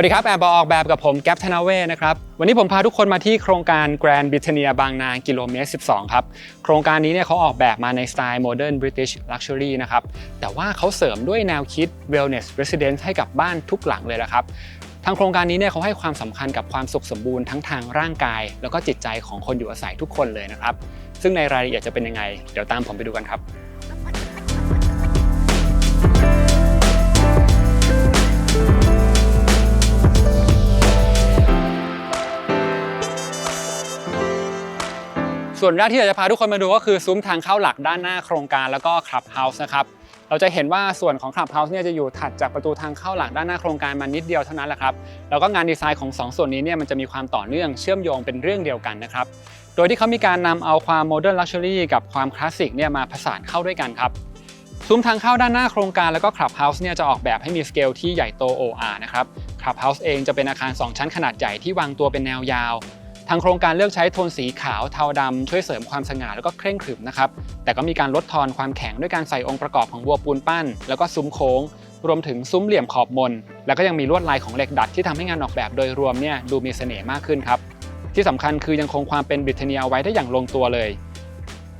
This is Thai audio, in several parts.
วัสดีครับ แอร์บอออกแบบกับผมแก๊ปธนาเวนะครับ วันนี้ผมพาทุกคนมาที่โครงการ Grand Britannia บางนากิโลเมตร 12 ครับ โครงการนี้เนี่ยเขาออกแบบมาในสไตล์ Modern British Luxury นะครับ แต่ว่าเขาเสริมด้วยแนวคิด Wellness Residence ให้กับบ้านทุกหลังเลยละครับทางโครงการนี้เนี่ยเขาให้ความสำคัญกับความสุขสมบูรณ์ทั้งทางร่างกาย แล้วก็จิตใจของคนอยู่อาศัยทุกคนเลยนะครับซึ่งในรายละเอียดจะเป็นยังไง เดี๋ยวตามผมไปดูกันครับ ส่วนแรกที่อยากจะพาทุกคนมาดูก็คือซุ้มทางเข้าหลักด้านหน้าโครงการแล้วก็คลับเฮาส์นะครับเราจะเห็นว่าส่วนของคลับเฮาส์เนี่ยจะอยู่ถัดจากประตูทางเข้าหลักด้านหน้าโครงการมานิดเดียวเท่านั้นแหละครับแล้วก็งานดีไซน์ของ 2 ส่วนนี้เนี่ยมันจะมีความต่อเนื่องเชื่อมโยงเป็นเรื่องเดียวกันนะครับโดยที่เขามีการนำเอาความโมเดิร์นลักชัวรี่กับความคลาสสิกเนี่ยมาผสานเข้าด้วยกันครับซุ้มทางเข้าด้านหน้าโครงการแล้วก็คลับเฮาส์เนี่ยจะออกแบบให้มีสเกลที่ใหญ่โต OR นะครับคลับเฮาส์เองจะเป็นอาคาร 2 ชั้นขนาดใหญ่ที่วางตัวเป็นแนวยาว ทางโครงการเลือกใช้โทนสีขาวเทาดำช่วยเสริมความสง่าแล้วก็เคร่งขรึมนะครับ แต่ก็มีการลดทอนความแข็งด้วยการใส่องค์ประกอบของบัวปูนปั้น แล้วก็ซุ้มโค้ง รวมถึงซุ้มเหลี่ยมขอบมน แล้วก็ยังมีลวดลายของเหล็กดัดที่ทำให้งานออกแบบโดยรวมเนี่ยดูมีเสน่ห์มากขึ้นครับ ที่สำคัญคือยังคงความเป็นบริเทเนียไว้ได้อย่างลงตัวเลย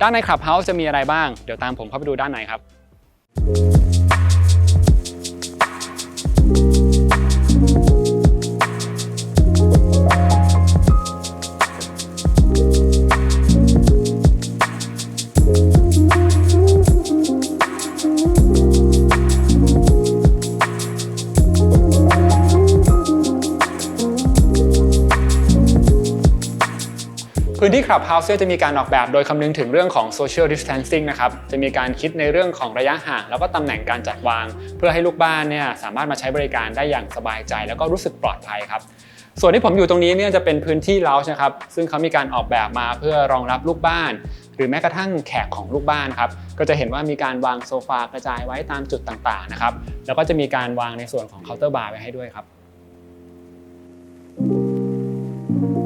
ด้านในคลับเฮาส์จะมีอะไรบ้าง เดี๋ยวตามผมเข้าไปดูด้านในครับ พื้นที่คลับเฮาส์จะมีการออกแบบโดยคำนึงถึงเรื่องของ social distancing นะครับจะมีการคิดในเรื่องของระยะห่างแล้วก็ตำแหน่งการจัดวาง เพื่อให้ลูกบ้านเนี่ยสามารถมาใช้บริการได้อย่างสบายใจ แล้วก็รู้สึกปลอดภัยครับส่วนที่ผมอยู่ตรงนี้เนี่ยจะเป็นพื้นที่เลาชนะครับซึ่งเขามีการออกแบบมาเพื่อรองรับลูกบ้าน หรือแม้กระทั่งแขกของลูกบ้านครับก็จะเห็นว่ามีการวางโซฟากระจายไว้ตามจุดต่างๆนะครับแล้วก็จะมีการวางในส่วนของเคาน์เตอร์บาร์ไว้ให้ด้วยครับ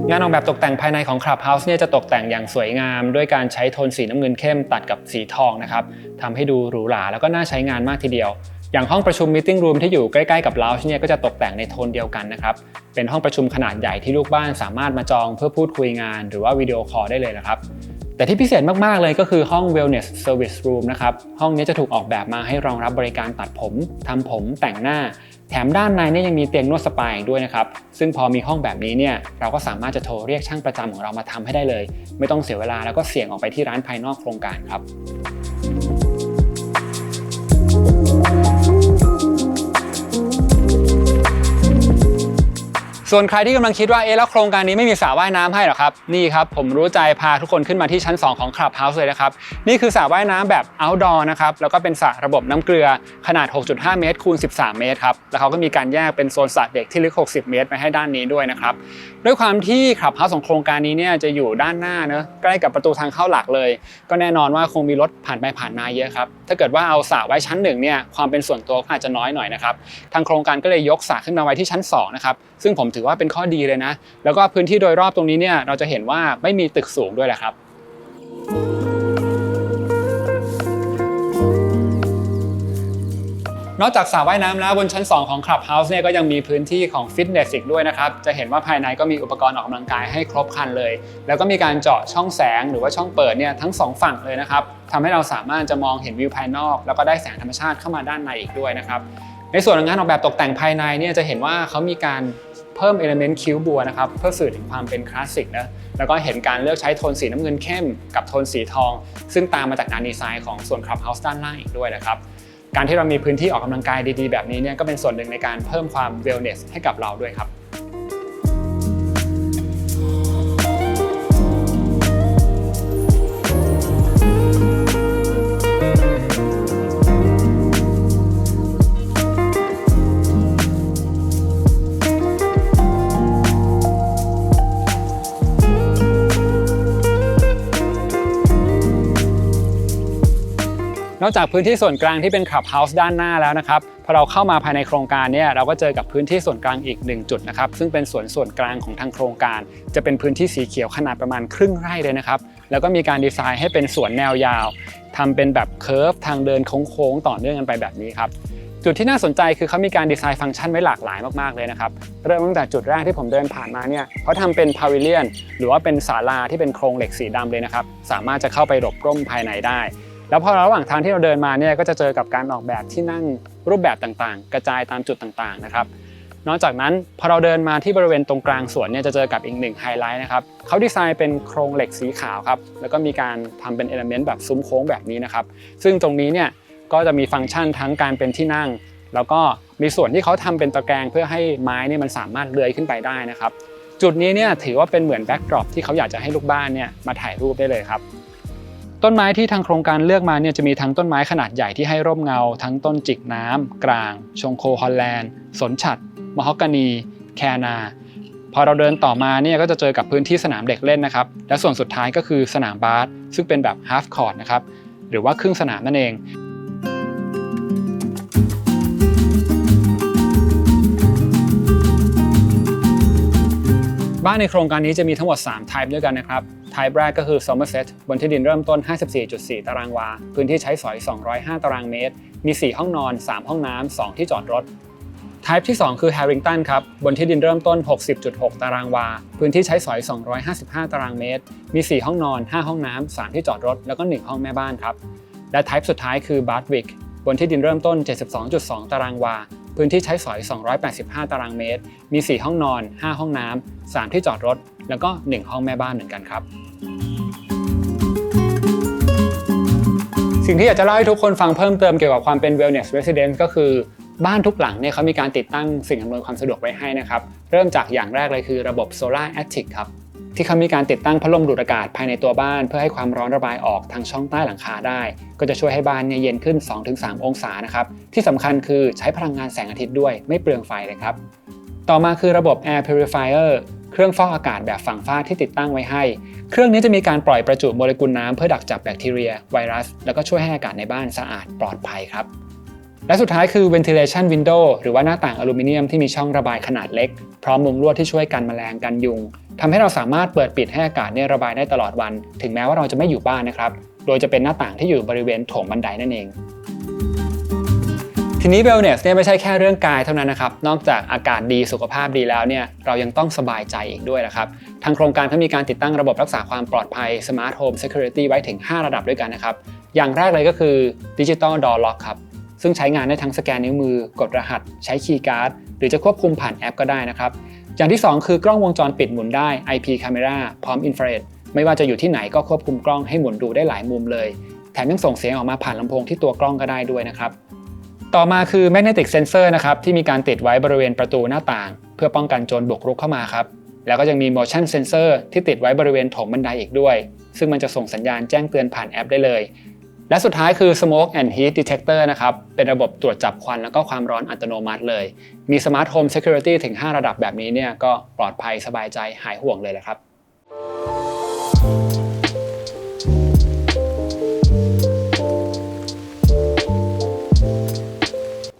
งานออกแบบตกแต่งภายในของ Clubhouse เนี่ยจะตกแต่งอย่างสวยงาม ด้วยการใช้โทนสีน้ำเงินเข้มตัดกับสีทองนะครับทำให้ดูหรูหราแล้วก็น่าใช้งานมากทีเดียว อย่างห้องประชุม Meeting Room ที่อยู่ใกล้ๆกับ Lounge เนี่ยก็จะตกแต่งในโทนเดียวกันนะครับเป็นห้องประชุมขนาดใหญ่ที่ลูกบ้านสามารถมาจองเพื่อพูดคุยงาน หรือว่าวิดีโอคอลได้เลยนะครับแต่ที่พิเศษมาก ๆ เลยก็คือห้อง Wellness Service Room นะครับ ห้องนี้จะถูกออกแบบมาให้รองรับบริการตัดผม ทำผม แต่งหน้า แถมด้านในเนี่ยยังมีเตียงนวดสปาอีกด้วยนะครับ ซึ่งพอมีห้องแบบนี้เนี่ยเราก็สามารถจะโทรเรียกช่างประจำของเรามาทำให้ได้เลย ไม่ต้องเสียเวลาแล้วก็เสี่ยงออกไปที่ร้านภายนอกโครงการครับ ส่วนใครที่กำลังคิดว่าเอ๊ะแล้วโครงการนี้ไม่มีสระว่ายน้ำให้หรอครับนี่ครับผมรู้ใจพาทุกคนขึ้นมาที่ชั้น 2 ของ Clubhouse เลยนะครับนี่คือสระว่ายน้ำแบบ outdoor นะครับแล้วก็เป็นสระระบบน้ำเกลือขนาด 6.5 เมตรคูณ 13 เมตรครับแล้วเขาก็มีการแยกเป็นโซนสระเด็กที่ลึก 60 เมตรไปให้ด้านนี้ด้วยนะครับด้วยความที่ Clubhouse ของโครงการนี้เนี่ยจะอยู่ด้านหน้าเนอะใกล้กับประตูทางเข้าหลักเลย ก็แน่นอนว่าคงมีรถผ่านไปผ่านมาเยอะครับถ้าเกิดว่าเอาสระไว้ชั้นหนึ่งเนี่ยความเป็นส่วนตัวก็อาจจะน้อยหน่อยนะครับทางโครงการก็เลยยกสระขึ้นมาไว้ที่ชั้น2นะครับซึ่งผมถือว่าเป็นข้อดีเลยนะ แล้วก็พื้นที่โดยรอบตรงนี้เนี่ยเราจะเห็นว่าไม่มีตึกสูงด้วยแหละครับนอกจากสระว่ายน้ำแล้วบนชั้น 2 ของ Clubhouse เนี่ยก็ยังมีพื้นที่ของฟิตเนสอีกด้วยนะครับ จะเห็นว่าภายในก็มีอุปกรณ์ออกกำลังกายให้ครบครันเลย แล้วก็มีการเจาะช่องแสงหรือว่าช่องเปิดเนี่ยทั้งสองฝั่งเลยนะครับทำให้เราสามารถจะมองเห็นวิวภายนอก แล้วก็ได้แสงธรรมชาติเข้ามาด้านในอีกด้วยนะครับในส่วนของงานออกแบบตกแต่งภายในเนี่ยจะเห็นว่าเขามีการ เพิ่มเอลเมนต์คิ้วบัวนะครับเพื่อสื่อถึงความเป็นคลาสสิกนะแล้วก็เห็นการเลือกใช้โทนสีน้ำเงินเข้มกับโทนสีทอง ซึ่งตามมาจากงานดีไซน์ของส่วน Clubhouse ด้านล่างอีกด้วยนะครับการที่เรามีพื้นที่ออกกำลังกายดีๆ แบบนี้เนี่ยก็เป็นส่วนหนึ่งในการเพิ่มความ wellness ให้กับเราด้วยครับ นอกจากพื้นที่ส่วนกลางที่เป็นคลับเฮาส์ด้านหน้าแล้วนะครับพอเราเข้ามาภายในโครงการเนี่ยเราก็เจอกับพื้นที่ส่วนกลางอีก 1 จุดนะครับซึ่งเป็นส่วนส่วนกลางของทางโครงการ จะเป็นพื้นที่สีเขียวขนาดประมาณครึ่งไร่เลยนะครับแล้วก็มีการดีไซน์ให้เป็นสวนแนวยาวทำเป็นแบบเคิร์ฟทางเดินโค้งๆต่อเนื่องกันไปแบบนี้ครับจุดที่น่าสนใจคือเขามีการดีไซน์ฟังก์ชันไว้หลากหลายมากๆเลยนะครับ เริ่มตั้งแต่จุดแรกที่ผมเดินผ่านมาเนี่ยเขาทำเป็นพาวิเลียน หรือว่าเป็นศาลาที่เป็นโครงเหล็กสีดำเลยนะครับ สามารถจะเข้าไปหลบร่มภายในได้ แล้วพอระหว่างทางที่เราเดินมาเนี่ยก็จะเจอกับการออกแบบที่นั่งรูปแบบต่างๆ กระจายตามจุดต่างๆนะครับนอกจากนั้นพอเราเดินมาที่บริเวณตรงกลางสวนเนี่ยจะเจอกับอีกหนึ่งไฮไลท์นะครับเขาดีไซน์เป็นโครงเหล็กสีขาวครับแล้วก็มีการทำเป็นเอลเมนต์แบบซุ้มโค้งแบบนี้นะครับซึ่งตรงนี้เนี่ยก็จะมีฟังก์ชันทั้งการเป็นที่นั่ง แล้วก็มีส่วนที่เขาทำเป็นตะแกรงเพื่อให้ไม้เนี่ยมันสามารถเลื้อยขึ้นไปได้นะครับจุดนี้เนี่ยถือว่าเป็นเหมือนแบ็กดรอปที่เขาอยากจะให้ลูกบ้านเนี่ยมาถ่ายรูปได้เลยครับ ต้นไม้ที่ทางโครงการเลือกมาเนี่ยจะมีทั้งต้นไม้ขนาดใหญ่ที่ให้ร่มเงา ทั้งต้นจิกน้ำกลางชงโคฮอลแลนด์ สนฉัดมะฮอกกานี แคนา พอเราเดินต่อมาเนี่ยก็จะเจอกับพื้นที่สนามเด็กเล่นนะครับ และส่วนสุดท้ายก็คือสนามบาสซึ่งเป็นแบบฮาฟคอร์ t นะครับหรือว่าครึ่งสนามนั่นเองบ้านในโครงการนี้จะมีทั้งหมด3 type ด้วยกันนะครับ type แรกก็คือ Somerset บนที่ดินเริ่มต้น 54.4 ตารางวา พื้นที่ใช้สอย 205 ตารางเมตร มี 4 ห้องนอน 3 ห้องน้ำ 2 ที่จอดรถ type ที่ 2 คือ Harrington ครับ บนที่ดินเริ่มต้น 60.6 ตารางวา พื้นที่ใช้สอย 255 ตารางเมตร มี 4 ห้องนอน 5 ห้องน้ำ 3 ที่จอดรถ แล้วก็ 1 ห้องแม่บ้านครับ และ type สุดท้ายคือ Bartwick บนที่ดินเริ่มต้น 72.2 ตารางวา พื้นที่ใช้สอย 285 ตารางเมตร มี 4 ห้องนอน 5 ห้องน้ำ 3 ที่จอดรถ แล้วก็ 1 ห้องแม่บ้านเหมือนกันครับ สิ่งที่อยากจะเล่าให้ทุกคนฟังเพิ่มเติมเกี่ยวกับความเป็น wellness residence ก็คือบ้านทุกหลังเนี่ยเขามีการติดตั้งสิ่งอำนวยความสะดวกไว้ให้นะครับ เริ่มจากอย่างแรกเลยคือระบบ solar attic ครับ ที่เขามีการติดตั้งพัดลมดูดอากาศภายในตัวบ้าน เพื่อให้ความร้อนระบายออกทางช่องใต้หลังคาได้ ก็จะช่วยให้บ้านเนี่ยเย็นขึ้น 2-3 องศานะครับที่สำคัญคือใช้พลังงานแสงอาทิตย์ด้วยไม่เปลืองไฟเลยครับต่อมาคือระบบ air purifier เครื่องฟอกอากาศแบบฝังฝ้าที่ติดตั้งไว้ให้ เครื่องนี้จะมีการปล่อยประจุโมเลกุลน้ำเพื่อดักจับแบคทีเรีย ไวรัส แล้วก็ช่วยให้อากาศในบ้านสะอาดปลอดภัยครับ และสุดท้ายคือ ventilation window หรือว่าหน้าต่างอลูมิเนียมที่มีช่องระบายขนาดเล็ก พร้อมมุมลวดที่ช่วยกันแมลงกันยุงทำให้เราสามารถเปิดปิดให้อากาศเนี่ยระบายได้ตลอดวัน ถึงแม้ว่าเราจะไม่อยู่บ้านนะครับ โดยจะเป็นหน้าต่างที่อยู่บริเวณโถงบันไดนั่นเอง ทีนี้ wellness เนี่ยไม่ใช่แค่เรื่องกายเท่านั้นนะครับ นอกจากอากาศดีสุขภาพดีแล้วเนี่ยเรายังต้องสบายใจอีกด้วยนะครับ ทางโครงการเขามีการติดตั้งระบบรักษาความปลอดภัย Smart Home Security ไว้ถึง 5 ระดับด้วยกันนะครับ อย่างแรกเลยก็คือ Digital Door Lock ครับ ซึ่งใช้งานได้ทั้งสแกนนิ้วมือ กดรหัส ใช้คีย์การ์ด หรือจะควบคุมผ่านแอปก็ได้นะครับ อย่างที่ 2 คือกล้องวงจรปิดหมุนได้ IP Camera พร้อม Infrared ไม่ว่าจะอยู่ที่ไหนก็ควบคุมกล้องให้หมุนดูได้หลายมุมเลย แถมยังส่งเสียงออกมาผ่านลำโพงที่ตัวกล้องก็ได้ด้วยนะครับต่อมาคือ magnetic sensor นะครับที่มีการติดไว้บริเวณประตูหน้าต่าง เพื่อป้องกันโจรบุกรุกเข้ามาครับแล้วก็ยังมี motion sensor ที่ติดไว้บริเวณโถงบันไดอีกด้วย ซึ่งมันจะส่งสัญญาณแจ้งเตือนผ่านแอปได้เลย และสุดท้ายคือ smoke and heat detector นะครับ เป็นระบบตรวจจับควันแล้วก็ความร้อนอัตโนมัติเลย มี smart home security ถึง 5 ระดับแบบนี้เนี่ยก็ปลอดภัยสบายใจหายห่วงเลยแหละครับ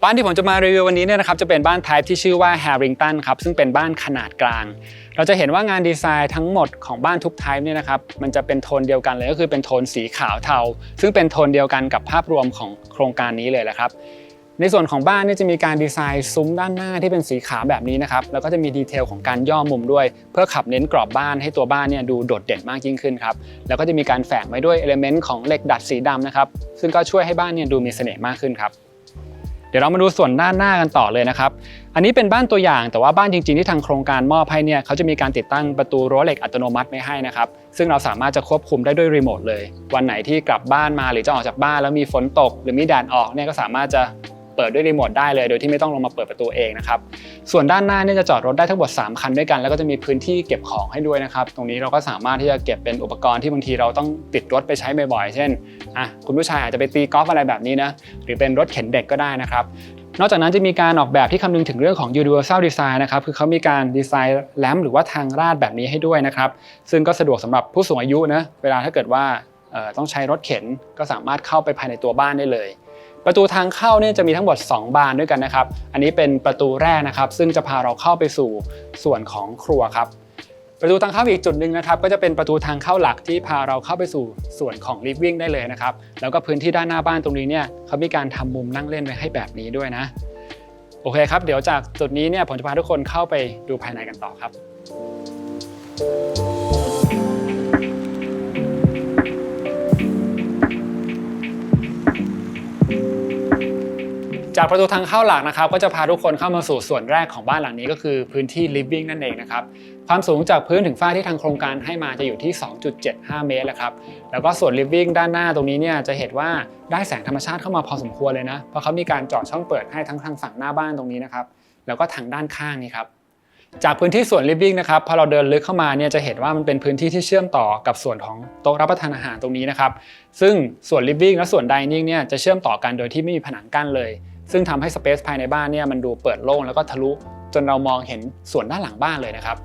บ้านที่ผมจะมารีวิววันนี้เนี่ยนะครับจะเป็นบ้าน type ที่ชื่อว่า Harrington ครับซึ่งเป็นบ้านขนาดกลาง เราจะเห็นว่างานดีไซน์ทั้งหมดของบ้านทุก type เนี่ยนะครับมันจะเป็นโทนเดียวกันเลยก็คือเป็นโทนสีขาวเทา ซึ่งเป็นโทนเดียวกันกับภาพรวมของโครงการนี้เลยแหละครับ ในส่วนของบ้านเนี่ยจะมีการดีไซน์ซุ้มด้านหน้าที่เป็นสีขาวแบบนี้นะครับแล้วก็จะมีดีเทลของการย่อมุมด้วย เพื่อขับเน้นกรอบบ้านให้ตัวบ้านเนี่ยดูโดดเด่นมากยิ่งขึ้นครับแล้วก็จะมีการแฝงไว้ด้วยเอลเมนต์ของเหล็กดัดสีดำนะครับซึ่งก็ช่วยให้บ้านเนี่ยดูมีเสน่ห์มากขึ้นครับ ดี๋ยวเรามาดูส่วนด้านหน้ากันต่อเลยนะครับ อันนี้เป็นบ้านตัวอย่างแต่ว่าบ้านจริงๆที่ทางโครงการมอบให้เนี่ยเขาจะมีการติดตั้งประตูรั้วเหล็กอัตโนมัติไม่ให้นะครับ ซึ่งเราสามารถจะควบคุมได้ด้วยรีโมทเลย วันไหนที่กลับบ้านมาหรือจะออกจากบ้านแล้วมีฝนตก หรือมีแดดออกเนี่ยก็สามารถจะ เปิดด้วยรีโมทได้เลย โดยที่ไม่ต้องลงมาเปิดประตูเองนะครับ ส่วนด้านหน้าเนี่ยจะจอดรถได้ทั้งหมด 3 คันด้วยกัน แล้วก็จะมีพื้นที่เก็บของให้ด้วยนะครับ ตรงนี้เราก็สามารถที่จะเก็บเป็นอุปกรณ์ที่บางทีเราต้องติดรถไปใช้บ่อยๆ เช่นอะคุณผู้ชายอาจจะไปตีกอล์ฟอะไรแบบนี้นะ หรือเป็นรถเข็นเด็กก็ได้นะครับนอกจากนั้นจะมีการออกแบบที่คำนึงถึงเรื่องของ universal design นะครับ คือเขามีการดีไซน์แลมหรือว่าทางราดแบบนี้ให้ด้วยนะครับ ซึ่งก็สะดวกสำหรับผู้สูงอายุนะ เวลาถ้าเกิดว่าต้องใช้รถเข็นก็สามารถเข้าไปภายในตัวบ้านได้เลย ประตูทางเข้าเนี่ยจะมีทั้งหมด 2 บานด้วยกันนะครับ อันนี้เป็นประตูแรกนะครับ ซึ่งจะพาเราเข้าไปสู่ส่วนของครัวครับ ประตูทางเข้าอีกจุดหนึ่งนะครับ ก็จะเป็นประตูทางเข้าหลักที่พาเราเข้าไปสู่ส่วนของ living ได้เลยนะครับ แล้วก็พื้นที่ด้านหน้าบ้านตรงนี้เนี่ยเขามีการทำมุมนั่งเล่นไว้ให้แบบนี้ด้วยนะ โอเคครับ เดี๋ยวจากจุดนี้เนี่ยผมจะพาทุกคนเข้าไปดูภายในกันต่อครับ จากประตูทางเข้าหลักนะครับ ก็จะพาทุกคนเข้ามาสู่ส่วนแรกของบ้านหลังนี้ก็คือพื้นที่ living นั่นเองนะครับ ความสูงจากพื้นถึงฝ้าที่ทางโครงการให้มาจะอยู่ที่ 2.75 เมตรแหละครับ แล้วก็ส่วน living ด้านหน้าตรงนี้เนี่ยจะเห็นว่าได้แสงธรรมชาติเข้ามาพอสมควรเลยนะ เพราะเขามีการเจาะช่องเปิดให้ทั้งทางฝั่งหน้าบ้านตรงนี้นะครับ แล้วก็ทางด้านข้างนี้ครับจากพื้นที่ส่วน living นะครับพอเราเดินลึกเข้ามาเนี่ยจะเห็นว่ามันเป็นพื้นที่ที่เชื่อมต่อกับส่วนของโต๊ะรับประทานอาหารตรงนี้นะครับ ซึ่งส่วน living และส่วน dining เนี่ยจะเชื่อมต่อกันโดยที่ไม่มีผนังกั้นเลย ซึ่งทำให้สเปซภายในบ้านเนี่ยมันดูเปิดโล่งแล้วก็ทะลุจนเรามองเห็นส่วนด้านหลังบ้านเลยนะครับ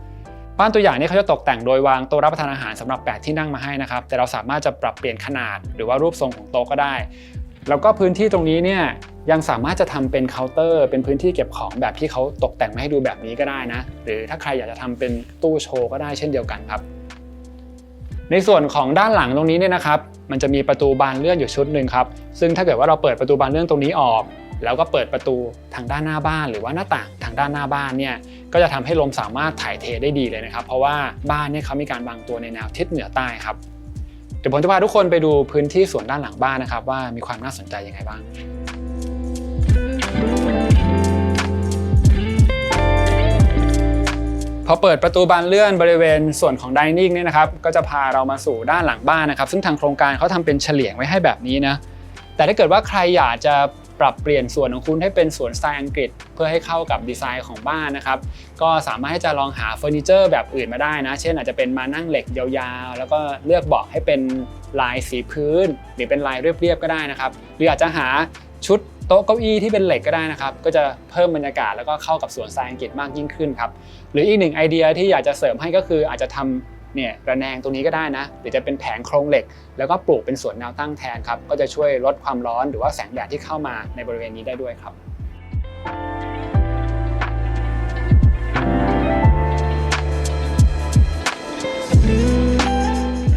บ้านตัวอย่างนี้เขาจะตกแต่งโดยวางโต๊ะรับประทานอาหารสำหรับ8ที่นั่งมาให้นะครับ แต่เราสามารถจะปรับเปลี่ยนขนาด หรือว่ารูปทรงของโต๊ะก็ได้ แล้วก็พื้นที่ตรงนี้เนี่ยยังสามารถจะทำเป็นเคาน์เตอร์ เป็นพื้นที่เก็บของแบบที่เขาตกแต่งมาให้ดูแบบนี้ก็ได้นะ หรือถ้าใครอยากจะทำเป็นตู้โชว์ก็ได้เช่นเดียวกันครับ ในส่วนของด้านหลังตรงนี้เนี่ยนะครับ มันจะมีประตูบานเลื่อนอยู่ชุดหนึ่งครับ ซึ่งถ้าเกิดว่าเราเปิดประตูบานเลื่อนตรงนี้ออก แล้วก็เปิดประตูทางด้านหน้าบ้าน หรือว่าหน้าต่างทางด้านหน้าบ้านเนี่ยก็จะทำให้ลมสามารถถ่ายเทได้ดีเลยนะครับ เพราะว่าบ้านเนี่ยเขามีการวางตัวในแนวทิศเหนือใต้ครับเดี๋ยวผมจะพาทุกคนไปดูพื้นที่สวนด้านหลังบ้านนะครับ ว่ามีความน่าสนใจยังไงบ้างพอเปิดประตูบานเลื่อนบริเวณส่วนของดิเนิ่งเนี่ยนะครับก็จะพาเรามาสู่ด้านหลังบ้านนะครับ ซึ่งทางโครงการเขาทำเป็นเฉลียงไว้ให้แบบนี้นะแต่ถ้าเกิดว่าใครอยากจะ ปรับเปลี่ยนส่วนของคุณให้เป็นสวนสไตล์อังกฤษ เพื่อให้เข้ากับดีไซน์ของบ้านนะครับ ก็สามารถที่จะลองหาเฟอร์นิเจอร์แบบอื่นมาได้นะ เช่นอาจจะเป็นมานั่งเหล็กยาวๆ แล้วก็เลือกเบาะให้เป็นลายสีพื้น หรือเป็นลายเรียบๆก็ได้นะครับ หรืออาจจะหาชุดโต๊ะเก้าอี้ที่เป็นเหล็กก็ได้นะครับ ก็จะเพิ่มบรรยากาศแล้วก็เข้ากับสวนสไตล์อังกฤษมากยิ่งขึ้นครับ หรืออีกหนึ่งไอเดียที่อยากจะเสริมให้ก็คืออาจจะทำ เนี่ยระแนงตรงนี้ก็ได้นะหรือจะเป็นแผงโครงเหล็ก แล้วก็ปลูกเป็นสวนแนวตั้งแทนครับก็จะช่วยลดความร้อนหรือว่าแสงแดดที่เข้ามาในบริเวณนี้ได้ด้วยครับ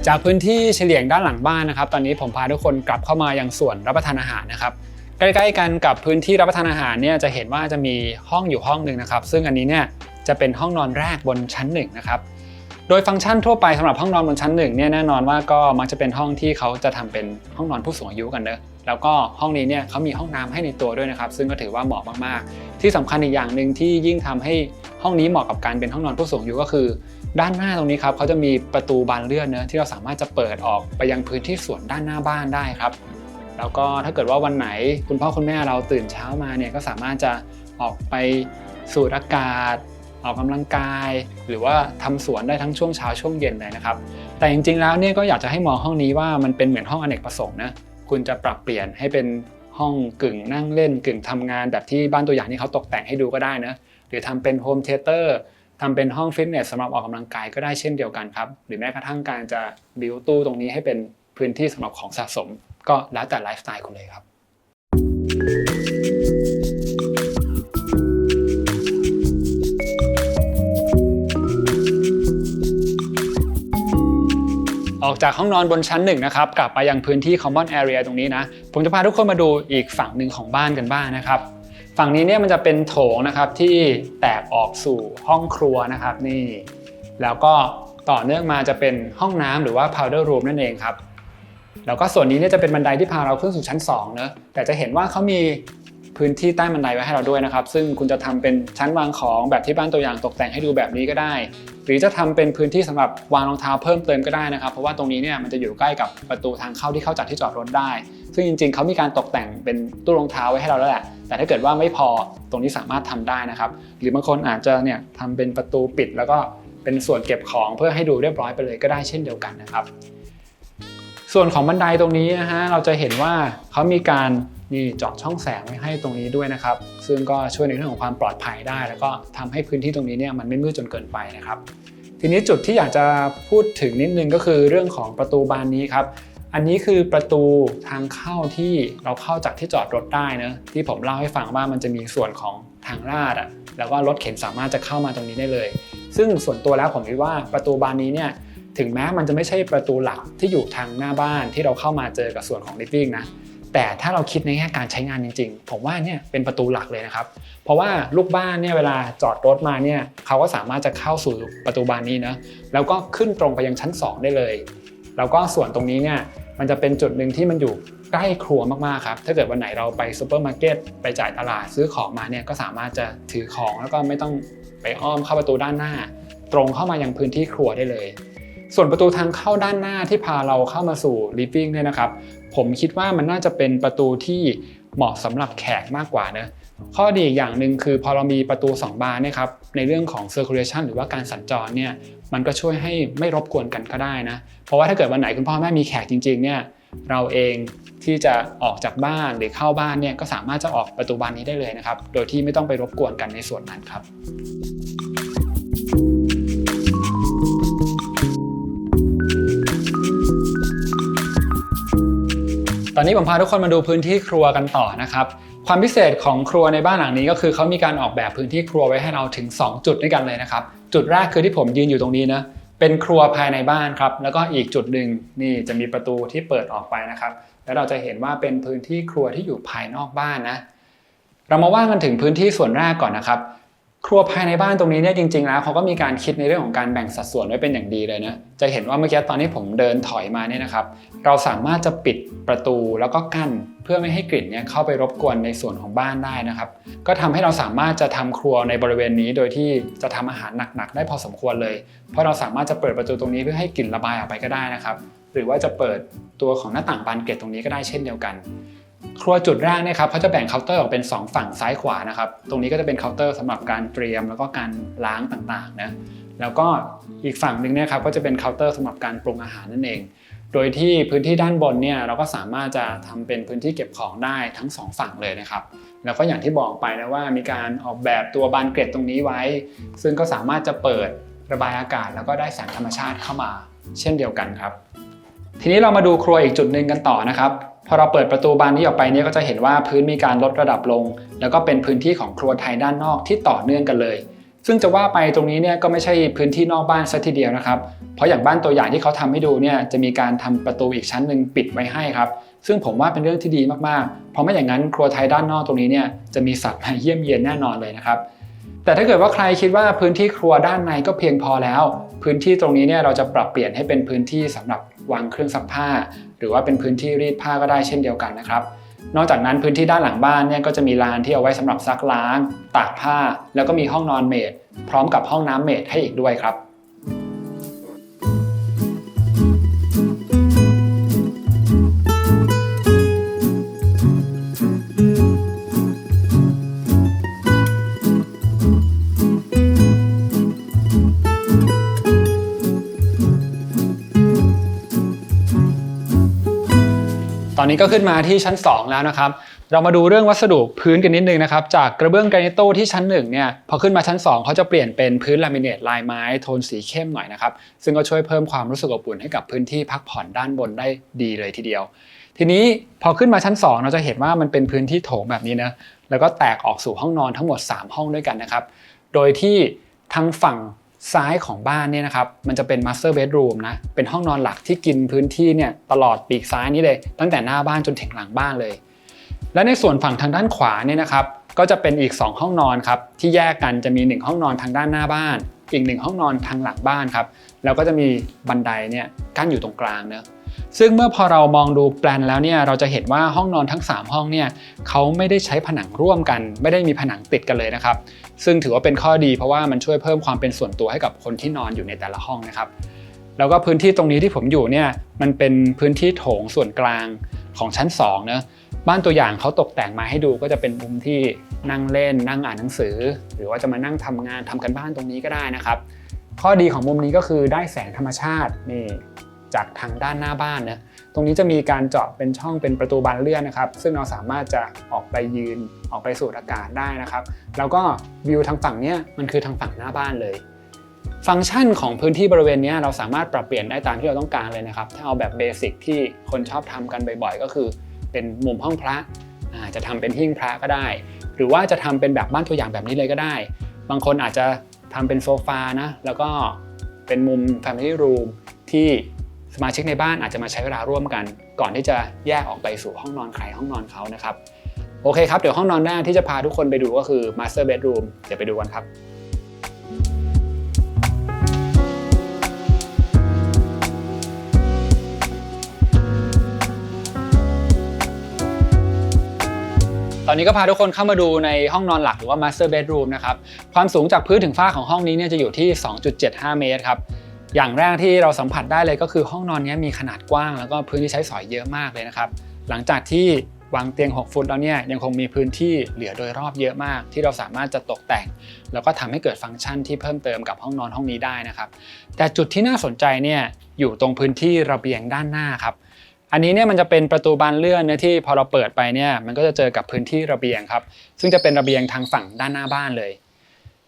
จากพื้นที่เฉลียงด้านหลังบ้านนะครับ ตอนนี้ผมพาทุกคนกลับเข้ามายังส่วนรับประทานอาหารนะครับ ใกล้ๆกันกับพื้นที่รับประทานอาหารเนี่ยจะเห็นว่าจะมีห้องอยู่ห้องหนึ่งนะครับ ซึ่งอันนี้เนี่ยจะเป็นห้องนอนแรกบนชั้นหนึ่งนะครับ โดยฟังก์ชันทั่วไปสำหรับห้องนอนบนชั้นหนึ่งเนี่ยแน่นอนว่าก็มักจะเป็นห้องที่เขาจะทำเป็นห้องนอนผู้สูงอายุกันเนอะแล้วก็ห้องนี้เนี่ยเขามีห้องน้ำให้ในตัวด้วยนะครับ ซึ่งก็ถือว่าเหมาะมากๆ ที่สำคัญอีกอย่างหนึ่งที่ยิ่งทำให้ห้องนี้เหมาะกับการเป็นห้องนอนผู้สูงอายุก็คือ ด้านหน้าตรงนี้ครับเขาจะมีประตูบานเลื่อนเนอะที่เราสามารถจะเปิดออกไปยังพื้นที่สวนด้านหน้าบ้านได้ครับแล้วก็ถ้าเกิดว่าวันไหนคุณพ่อคุณแม่เราตื่นเช้ามาเนี่ยก็สามารถจะออกไปสูดอากาศ ออกกำลังกาย หรือว่าทำสวนได้ทั้งช่วงเช้าช่วงเย็นเลยนะครับ แต่จริงๆแล้วเนี่ยก็อยากจะให้มองห้องนี้ว่ามันเป็นเหมือนห้องอเนกประสงค์นะคุณจะปรับเปลี่ยนให้เป็นห้องกึ่งนั่งเล่นกึ่งทำงานแบบที่บ้านตัวอย่างที่เขาตกแต่งให้ดูก็ได้นะหรือทำเป็นโฮมเทเตอร์ทำเป็นห้องฟิตเนสสำหรับออกกำลังกายก็ได้เช่นเดียวกันครับหรือแม้กระทั่งการจะบิวตู้ตรงนี้ให้เป็นพื้นที่สำหรับของสะสม ก็แล้วแต่ไลฟ์สไตล์คุณเลยครับ ออกจากห้องนอนบนชั้นหนึ่งนะครับกลับไปยังพื้นที่ common area ตรงนี้นะผมจะพาทุกคนมาดูอีกฝั่งหนึ่งของบ้านกันบ้างนะครับ ฝั่งนี้เนี่ยมันจะเป็นโถงนะครับที่แตกออกสู่ห้องครัวนะครับนี่แล้วก็ต่อเนื่องมาจะเป็นห้องน้ำหรือว่า powder room นั่นเองครับแล้วก็ส่วนนี้เนี่ยจะเป็นบันไดที่พาเราขึ้นสู่ชั้น2เนอะแต่จะเห็นว่าเขามีพื้นที่ใต้บันไดไว้ให้เราด้วยนะครับ ซึ่งคุณจะทำเป็นชั้นวางของแบบที่บ้านตัวอย่างตกแต่งให้ดูแบบนี้ก็ได้ หรือจะทำเป็นพื้นที่สำหรับวางรองเท้าเพิ่มเติมก็ได้นะครับ เพราะว่าตรงนี้เนี่ยมันจะอยู่ใกล้กับประตูทางเข้าที่เข้าจากที่จอดรถได้ ซึ่งจริงๆ เขามีการตกแต่งเป็นตู้รองเท้าไว้ให้เราแล้วแหละ แต่ถ้าเกิดว่าไม่พอตรงนี้สามารถทำได้นะครับ หรือบางคนอาจจะเนี่ยทำเป็นประตูปิดแล้วก็เป็นส่วนเก็บของเพื่อให้ดูเรียบร้อยไปเลยก็ได้เช่นเดียวกันนะครับ ส่วนของบันไดตรงนี้นะฮะเราจะเห็นว่าเขามีการ นี่เจาะช่องแสงไว้ให้ตรงนี้ด้วยนะครับ ซึ่งก็ช่วยในเรื่องของความปลอดภัยได้ แล้วก็ทำให้พื้นที่ตรงนี้เนี่ยมันไม่มืดจนเกินไปนะครับ ทีนี้จุดที่อยากจะพูดถึงนิดนึงก็คือเรื่องของประตูบานนี้ครับอันนี้คือประตูทางเข้าที่เราเข้าจากที่จอดรถได้นะที่ผมเล่าให้ฟังว่ามันจะมีส่วนของทางลาดอะแล้วก็รถเข็นสามารถจะเข้ามาตรงนี้ได้เลย ซึ่งส่วนตัวแล้วผมคิดว่าประตูบานนี้เนี่ยถึงแม้มันจะไม่ใช่ประตูหลักที่อยู่ทางหน้าบ้านที่เราเข้ามาเจอกับส่วนของ living นะ แต่ถ้าเราคิดในแง่การใช้งานจริง ๆ ผมว่าเนี่ยเป็นประตูหลักเลยนะครับ เพราะว่าลูกบ้านเนี่ยเวลาจอดรถมาเนี่ยเขาก็สามารถจะเข้าสู่ประตูบานนี้นะแล้วก็ขึ้นตรงไปยังชั้น 2 ได้เลย แล้วก็ส่วนตรงนี้เนี่ยมันจะเป็นจุดหนึ่งที่มันอยู่ใกล้ครัวมากๆครับ ถ้าเกิดวันไหนเราไปซูเปอร์มาร์เก็ตไปจ่ายตลาดซื้อของมาเนี่ยก็สามารถจะถือของแล้วก็ไม่ต้องไปอ้อมเข้าประตูด้านหน้า ตรงเข้ามายังพื้นที่ครัวได้เลย ส่วนประตูทางเข้าด้านหน้าที่พาเราเข้ามาสู่ living เนี่ยนะครับ ผมคิดว่ามันน่าจะเป็นประตูที่เหมาะสำหรับแขกมากกว่านะข้อดีอีกอย่างหนึ่งคือพอเรามีประตู 2 บานเนี่ยครับในเรื่องของ circulation หรือว่าการสัญจรเนี่ยมันก็ช่วยให้ไม่รบกวนกันก็ได้นะ เพราะว่าถ้าเกิดวันไหนคุณพ่อแม่มีแขกจริงๆเนี่ยเราเองที่จะออกจากบ้านหรือเข้าบ้านเนี่ยก็สามารถจะออกประตูบานนี้ได้เลยนะครับ โดยที่ไม่ต้องไปรบกวนกันในส่วนนั้นครับ ตอนนี้ผมพาทุกคนมาดูพื้นที่ครัวกันต่อนะครับ ความพิเศษของครัวในบ้านหลังนี้ก็คือเขามีการออกแบบพื้นที่ครัวไว้ให้เราถึง 2 จุดด้วยกันเลยนะครับ จุดแรกคือที่ผมยืนอยู่ตรงนี้นะเป็นครัวภายในบ้านครับ แล้วก็อีกจุดหนึ่งนี่จะมีประตูที่เปิดออกไปนะครับ แล้วเราจะเห็นว่าเป็นพื้นที่ครัวที่อยู่ภายนอกบ้านนะ เรามาว่ากันถึงพื้นที่ส่วนแรกก่อนนะครับ ครัวภายในบ้านตรงนี้เนี่ยจริงๆแล้วเขาก็มีการคิดในเรื่องของการแบ่งสัดส่วนไว้เป็นอย่างดีเลยนะจะเห็นว่าเมื่อกี้ตอนที่ผมเดินถอยมาเนี่ยนะครับ เราสามารถจะปิดประตูแล้วก็กั้นเพื่อไม่ให้กลิ่นเนี่ยเข้าไปรบกวนในส่วนของบ้านได้นะครับ ก็ทำให้เราสามารถจะทำครัวในบริเวณนี้ โดยที่จะทำอาหารหนักๆ ได้พอสมควรเลย เพราะเราสามารถจะเปิดประตูตรงนี้เพื่อให้กลิ่นระบายออกไปก็ได้นะครับ หรือว่าจะเปิดตัวของหน้าต่างบานเกล็ดตรงนี้ก็ได้เช่นเดียวกัน ครัวจุดแรกเนะครับเขาจะแบ่งเคาน์เตอร์ออกเป็น 2 ฝั่งซ้ายขวานะครับ ตรงนี้ก็จะเป็นเคาน์เตอร์สำหรับการเตรียมแล้วก็การล้างต่างๆนะแล้วก็อีกฝั่งหนึ่งเนี่ยครับก็จะเป็นเคาน์เตอร์สำหรับการปรุงอาหารนั่นเอง โดยที่พื้นที่ด้านบนเนี่ยเราก็สามารถจะทำเป็นพื้นที่เก็บของได้ทั้งสองฝั่งเลยนะครับแล้วก็อย่างที่บอกไปนะว่ามีการออกแบบตัวบานเกล็ดตรงนี้ไว้ ซึ่งก็สามารถจะเปิดระบายอากาศ แล้วก็ได้แสงธรรมชาติเข้ามา เช่นเดียวกันครับ ทีนี้เรามาดูครัวอีกจุดหนึ่งกันต่อนะครับ อเราเปิดประตูบานนี้ออกไปเนี่ยก็จะเห็นว่าพื้นมีการลดระดับลง แล้วก็เป็นพื้นที่ของครัวไทยด้านนอกที่ต่อเนื่องกันเลย ซึ่งจะว่าไปตรงนี้เนี่ยก็ไม่ใช่พื้นที่นอกบ้านซะทีเดียวนะครับ เพราะอย่างบ้านตัวอย่างที่เขาทำให้ดูเนี่ยจะมีการทำประตูอีกชั้นหนึ่งปิดไว้ให้ครับ ซึ่งผมว่าเป็นเรื่องที่ดีมากๆ เพราะไม่อย่างนั้นครัวไทยด้านนอกตรงนี้เนี่ยจะมีสัตว์มาเยี่ยมเยียนแน่นอนเลยนะครับแต่ถ้าเกิดว่าใครคิดว่าพื้นที่ครัวด้านในก็เพียงพอแล้ว พื้นที่ตรงนี้เนี่ยเราจะปรับเปลี่ยนให้เป็นพื้นที่สำหรับ วางเครื่องซักผ้า หรือว่าเป็นพื้นที่รีดผ้าก็ได้เช่นเดียวกันนะครับ นอกจากนั้นพื้นที่ด้านหลังบ้านเนี่ยก็จะมีลานที่เอาไว้สำหรับซักล้าง ตากผ้า แล้วก็มีห้องนอนเมดพร้อมกับห้องน้ำเมดให้อีกด้วยครับ นี้ก็ขึ้นมาที่ชั้น 2 แล้วนะครับ เรามาดูเรื่องวัสดุพื้นกันนิดนึงนะครับ จากกระเบื้องกรนิโตที่ชั้น1เนี่ยพอขึ้นมาชั้น 2 เขาจะเปลี่ยนเป็นพื้นลามิเนตลายไม้โทนสีเข้มหน่อยนะครับ ซึ่งก็ช่วยเพิ่มความรู้สึกอบอุ่นให้กับพื้นที่พักผ่อนด้านบนได้ดีเลยทีเดียว ทีนี้พอขึ้นมาชั้น 2 เราจะเห็นว่ามันเป็นพื้นที่โถงแบบนี้นะแล้วก็แตกออกสู่ห้องนอนทั้งหมด 3 ห้องด้วยกันนะครับ โดยที่ทางฝั่ง ซ้ายของบ้านเนี่ยนะครับมันจะเป็น master bedroom นะเป็นห้องนอนหลักที่กินพื้นที่เนี่ยตลอดปีกซ้ายนี้เลย ตั้งแต่หน้าบ้านจนถึงหลังบ้านเลย และในส่วนฝั่งทางด้านขวาเนี่ยนะครับก็จะเป็นอีก 2 ห้องนอนครับที่แยกกันจะมี 1 ห้องนอนทางด้านหน้าบ้าน อีก 1 ห้องนอนทางหลังบ้านครับแล้วก็จะมีบันไดเนี่ยกั้นอยู่ตรงกลางเนะ ซึ่งเมื่อพอเรามองดูแปลนแล้วเนี่ยเราจะเห็นว่าห้องนอนทั้ง 3 ห้องเนี่ยเขาไม่ได้ใช้ผนังร่วมกัน ไม่ได้มีผนังติดกันเลยนะครับ ซึ่งถือว่าเป็นข้อดีเพราะว่ามันช่วยเพิ่มความเป็นส่วนตัวให้กับคนที่นอนอยู่ในแต่ละห้องนะครับแล้วก็พื้นที่ตรงนี้ที่ผมอยู่เนี่ยมันเป็นพื้นที่โถงส่วนกลางของชั้น2เนะบ้านตัวอย่างเขาตกแต่งมาให้ดูก็จะเป็นมุมที่นั่งเล่น นั่งอ่านหนังสือ หรือว่าจะมานั่งทำงานทำกันบ้านตรงนี้ก็ได้นะครับ ข้อดีของมุมนี้ก็คือได้แสงธรรมชาตินี่ จากทางด้านหน้าบ้านนะตรงนี้จะมีการเจาะเป็นช่องเป็นประตูบานเลื่อนนะครับ ซึ่งเราสามารถจะออกไปยืนออกไปสูดอากาศได้นะครับ แล้วก็วิวทางฝั่งเนี้ยมันคือทางฝั่งหน้าบ้านเลย ฟังก์ชันของพื้นที่บริเวณนี้เราสามารถปรับเปลี่ยนได้ตามที่เราต้องการเลยนะครับ ถ้าเอาแบบเบสิกที่คนชอบทำกันบ่อยๆ ก็คือ เป็นมุมห้องพระจะทำเป็นหิ้งพระก็ได้ หรือว่าจะทำเป็นแบบบ้านตัวอย่างแบบนี้เลยก็ได้ บางคนอาจจะทำเป็นโซฟานะแล้วก็เป็นมุม Family Room ที่ สมาชิกในบ้านอาจจะมาใช้เวลาร่วมกัน ก่อนที่จะแยกออกไปสู่ห้องนอนใครห้องนอนเขานะครับโอเคครับ เดี๋ยวห้องนอนแรกที่จะพาทุกคนไปดูก็คือ Master Bedroom เดี๋ยวไปดูกันครับตอนนี้ก็พาทุกคนเข้ามาดูในห้องนอนหลักหรือว่า Master Bedroom นะครับ ความสูงจากพื้นถึงฝ้าของห้องนี้เนี่ยจะอยู่ที่ 2.75 เมตรครับ อย่างแรกที่เราสัมผัสได้เลยก็คือห้องนอนนี้มีขนาดกว้าง แล้วก็พื้นที่ใช้สอยเยอะมากเลยนะครับ หลังจากที่วางเตียง 6 ฟุตแล้วเนี่ยยังคงมีพื้นที่เหลือโดยรอบเยอะมาก ที่เราสามารถจะตกแต่ง แล้วก็ทำให้เกิดฟังก์ชันที่เพิ่มเติมกับห้องนอนห้องนี้ได้นะครับ แต่จุดที่น่าสนใจเนี่ยอยู่ตรงพื้นที่ระเบียงด้านหน้าครับอันนี้เนี่ยมันจะเป็นประตูบานเลื่อนเนี่ยที่พอเราเปิดไปเนี่ยมันก็จะเจอกับพื้นที่ระเบียงครับซึ่งจะเป็นระเบียงทางฝั่งด้านหน้าบ้านเลย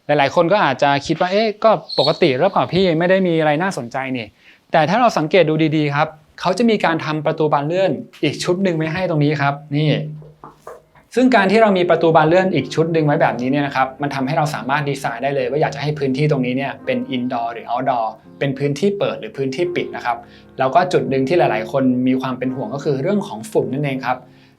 หลาย ๆ คนก็อาจจะคิดว่าเอ๊ะก็ปกติแล้วเปล่าพี่ไม่ได้มีอะไรน่าสนใจนี่ แต่ถ้าเราสังเกตดูดีๆครับเขาจะมีการทำประตูบานเลื่อนอีกชุดหนึ่งไว้ให้ตรงนี้ครับนี่ ซึ่งการที่เรามีประตูบานเลื่อนอีกชุดหนึ่งไว้แบบนี้เนี่ยนะครับมันทำให้เราสามารถดีไซน์ได้เลย ว่าอยากจะให้พื้นที่ตรงนี้เนี่ยเป็นอินดอร์หรือเอาท์ดอร์เป็นพื้นที่เปิดหรือพื้นที่ปิดนะครับแล้วก็จุดหนึ่งที่หลาย ๆ คนมีความเป็นห่วงก็คือเรื่องของฝุ่นนั่นเองครับ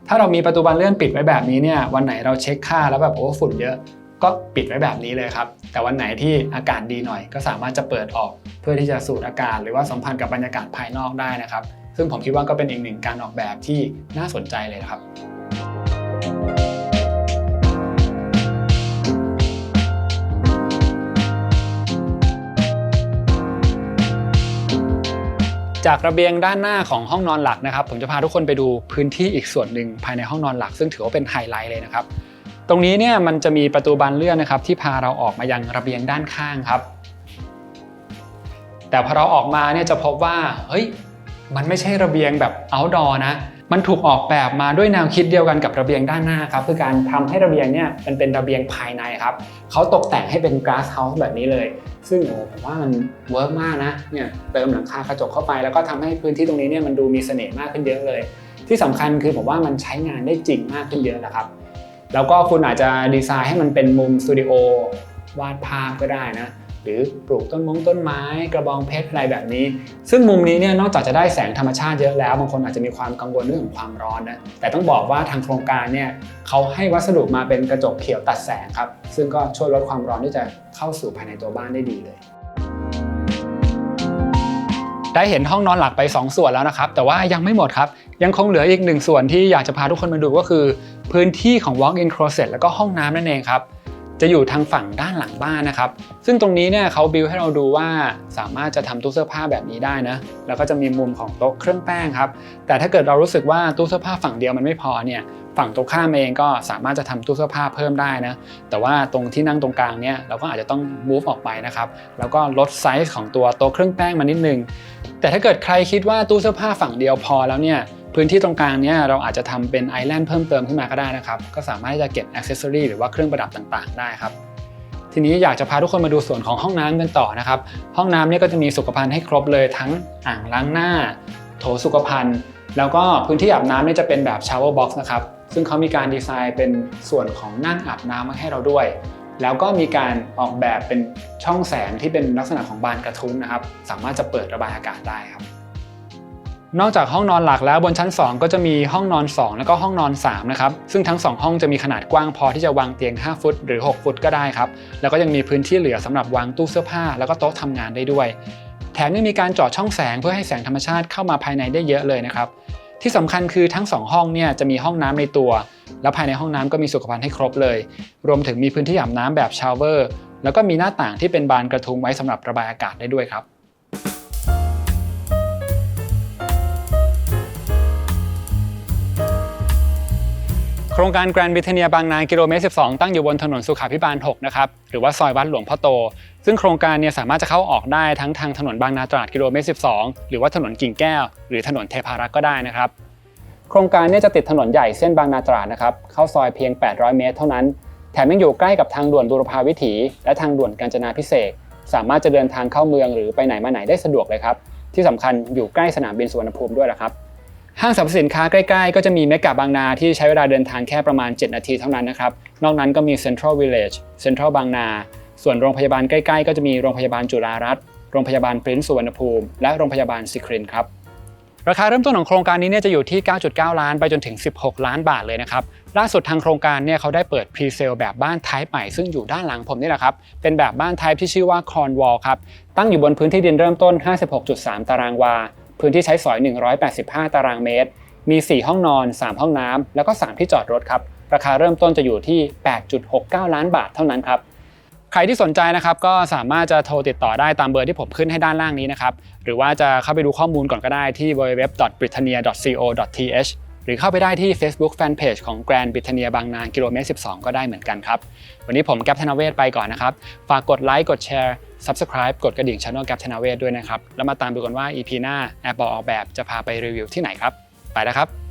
ถ้าเรามีประตูบานเลื่อนปิดไว้แบบนี้เนี่ยวันไหนเราเช็คค่าแล้วแบบโอ้ฝุ่นเยอะ ก็ปิดไว้แบบนี้เลยครับ แต่วันไหนที่อากาศดีหน่อย ก็สามารถจะเปิดออกเพื่อที่จะสูดอากาศ หรือว่าสัมพันธ์กับบรรยากาศภายนอกได้นะครับ ซึ่งผมคิดว่าก็เป็นอีกหนึ่งการออกแบบที่น่าสนใจเลยนะครับจากระเบียงด้านหน้าของห้องนอนหลักนะครับ ผมจะพาทุกคนไปดูพื้นที่อีกส่วนหนึ่งภายในห้องนอนหลัก ซึ่งถือว่าเป็นไฮไลท์เลยนะครับ ตรงนี้เนี่ยมันจะมีประตูบานเลื่อนนะครับ ที่พาเราออกมายังระเบียงด้านข้างครับ แต่พอเราออกมาเนี่ยจะพบว่าเฮ้ยมันไม่ใช่ระเบียงแบบ outdoor นะมันถูกออกแบบมาด้วยแนวคิดเดียวกันกับระเบียงด้านหน้าครับคือการทำให้ระเบียงเนี่ยมันเป็นระเบียงภายในครับเขาตกแต่งให้เป็น glass house แบบนี้เลย ซึ่งโอ้ผมว่ามันเวิร์กมากนะเนี่ยเติมหลังคากระจกเข้าไป แล้วก็ทำให้พื้นที่ตรงนี้เนี่ยมันดูมีเสน่ห์มากขึ้นเยอะเลย ที่สำคัญคือผมว่ามันใช้งานได้จริงมากขึ้นเยอะนะครับ แล้วก็คุณอาจจะดีไซน์ให้มันเป็นมุมสตูดิโอวาดภาพก็ได้นะหรือปลูกต้นมงต้นไม้กระบองเพชรอะไรแบบนี้ ซึ่งมุมนี้เนี่ยนอกจากจะได้แสงธรรมชาติเยอะแล้ว บางคนอาจจะมีความกังวลเรื่องของความร้อนนะแต่ต้องบอกว่าทางโครงการเนี่ยเขาให้วัสดุมาเป็นกระจกเขียวตัดแสงครับ ซึ่งก็ช่วยลดความร้อนที่จะเข้าสู่ภายในตัวบ้านได้ดีเลย ได้เห็นห้องนอนหลักไป 2 ส่วนแล้วนะครับ แต่ว่ายังไม่หมดครับยังคงเหลืออีกหนึ่งส่วนที่อยากจะพาทุกคนมาดูก็คือ พื้นที่ของ walk-in closet แล้วก็ห้องน้ำนั่นเองครับ จะอยู่ทางฝั่งด้านหลังบ้านนะครับ ซึ่งตรงนี้เนี่ยเขาบิวให้เราดูว่าสามารถจะทำตู้เสื้อผ้าแบบนี้ได้นะ แล้วก็จะมีมุมของโต๊ะเครื่องแป้งครับ แต่ถ้าเกิดเรารู้สึกว่าตู้เสื้อผ้าฝั่งเดียวมันไม่พอเนี่ย ฝั่งตรงข้ามเองก็สามารถจะทำตู้เสื้อผ้าเพิ่มได้นะ แต่ว่าตรงที่นั่งตรงกลางเนี่ยเราก็อาจจะต้อง move ออกไปนะครับ แล้วก็ลดไซส์ของตัวโต๊ะเครื่องแป้งมานิดนึง แต่ถ้าเกิดใครคิดว่าตู้เสื้อผ้าฝั่งเดียวพอแล้วเนี่ย พื้นที่ตรงกลางเนี่ยเราอาจจะทำเป็นไอแลนด์เพิ่มเติมขึ้นมาก็ได้นะครับ ก็สามารถที่จะเก็บอ c เซสซอรีหรือว่าเครื่องประดับต่างๆ ได้ครับ ทีนี้อยากจะพาทุกคนมาดูส่วนของห้องน้ำกันต่อนะครับ ห้องน้ำเนี่ยก็จะมีสุขภัณฑ์ให้ครบเลยทั้งอ่างล้างหน้า โถสุขภัณฑ์ แล้วก็พื้นที่อาบน้ำเนี่ยจะเป็นแบบ shower box นะครับ ซึ่งเขามีการดีไซน์เป็นส่วนของนั่งอาบน้ำมาให้เราด้วย แล้วก็มีการออกแบบเป็นช่องแสงที่เป็นลักษณะของบานกระทุ้งนะครับ สามารถจะเปิดระบายอากาศได้ครับ นอกจากห้องนอนหลักแล้วบนชั้น 2 ก็จะมีห้องนอน 2 แล้วก็ห้องนอน3นะครับซึ่งทั้ง 2 ห้องจะมีขนาดกว้างพอที่จะวางเตียง 5 ฟุต หรือ 6 ฟุตก็ได้ครับแล้วก็ยังมีพื้นที่เหลือสำหรับวางตู้เสื้อผ้า แล้วก็โต๊ะทำงานได้ด้วย แถมยังมีการเจาะช่องแสงเพื่อให้แสงธรรมชาติเข้ามาภายในได้เยอะเลยนะครับที่สำคัญคือทั้ง 2 ห้องเนี่ยจะมีห้องน้ำในตัว แล้วภายในห้องน้ำก็มีสุขภัณฑ์ให้ครบเลย รวมถึงมีพื้นที่อาบน้ำแบบชาวเวอร์แล้วก็มีหน้าต่างที่เป็นบานกระทุ้งไว้สำหรับระบายอากาศได้ด้วยครับ โครงการแกรนด์บิทเนียบางนากิโลเมตร 12 ตั้งอยู่บนถนนสุขาพิบาล 6 นะครับ หรือว่าซอยวัดหลวงพ่อโต ซึ่งโครงการเนี่ยสามารถจะเข้าออกได้ทั้งทางถนนบางนาตราดกิโลเมตร 12 หรือว่าถนนกิ่งแก้ว หรือถนนเทพารักษ์ก็ได้นะครับ โครงการเนี่ยจะติดถนนใหญ่เส้นบางนาตราดนะครับ เข้าซอยเพียง 800 เมตร เท่านั้น แถมยังอยู่ใกล้กับทางด่วนบุรพาวิถี และทางด่วนกาญจนาพิเศษ สามารถจะเดินทางเข้าเมืองหรือไปไหนมาไหนได้สะดวกเลยครับ ที่สำคัญอยู่ใกล้สนามบินสุวรรณภูมิด้วยละครับ ห้างสรรพสินค้าใกล้ๆ ก็จะมีเมกะบางนาที่ใช้เวลาเดินทางแค่ประมาณ 7 นาทีเท่านั้นนะครับ นอกนั้นก็มี Central Village Central บางนา ส่วนโรงพยาบาลใกล้ๆ ก็จะมีโรงพยาบาลจุฬารัตน์โรงพยาบาลปรินซ์สุวรรณภูมิ และโรงพยาบาลซิครินครับราคาเริ่มต้นของโครงการนี้เนี่ยจะอยู่ที่ 9.9 ล้านไปจนถึง 16 ล้านบาทเลยนะครับ ล่าสุดทางโครงการเนี่ยเขาได้เปิดพรีเซลแบบบ้านไทป์ใหม่ ซึ่งอยู่ด้านหลังผมนี่แหละครับ เป็นแบบบ้านไทป์ที่ชื่อว่าคอนวอลครับ ตั้งอยู่บนพื้นที่ดินเริ่มต้น 56.3 ตารางวา พื้นที่ใช้สอย 185 ตารางเมตร มี 4 ห้องนอน 3 ห้องน้ำ แล้วก็ 3 ที่จอดรถครับ ราคาเริ่มต้นจะอยู่ที่ 8.69 ล้านบาทเท่านั้นครับ ใครที่สนใจนะครับก็สามารถจะโทรติดต่อได้ตามเบอร์ที่ผมขึ้นให้ด้านล่างนี้นะครับ หรือว่าจะเข้าไปดูข้อมูลก่อนก็ได้ที่ www.britannia.co.th หรือเข้าไปได้ที่ Facebook Fanpage ของ Grand Britannia บางนา กิโลเมตร 12 ก็ได้เหมือนกันครับ วันนี้ผมแก๊ปธนเวศไปก่อนนะครับ ฝากกดไลค์ กดแชร์ Subscribe กดกระดิ่งช่องแก๊ปธนเวทด้วยนะครับ แล้วมาตามดูกันว่า EP หน้าแอปบอออกแบบจะพาไปรีวิวที่ไหนครับ ไปแล้วครับ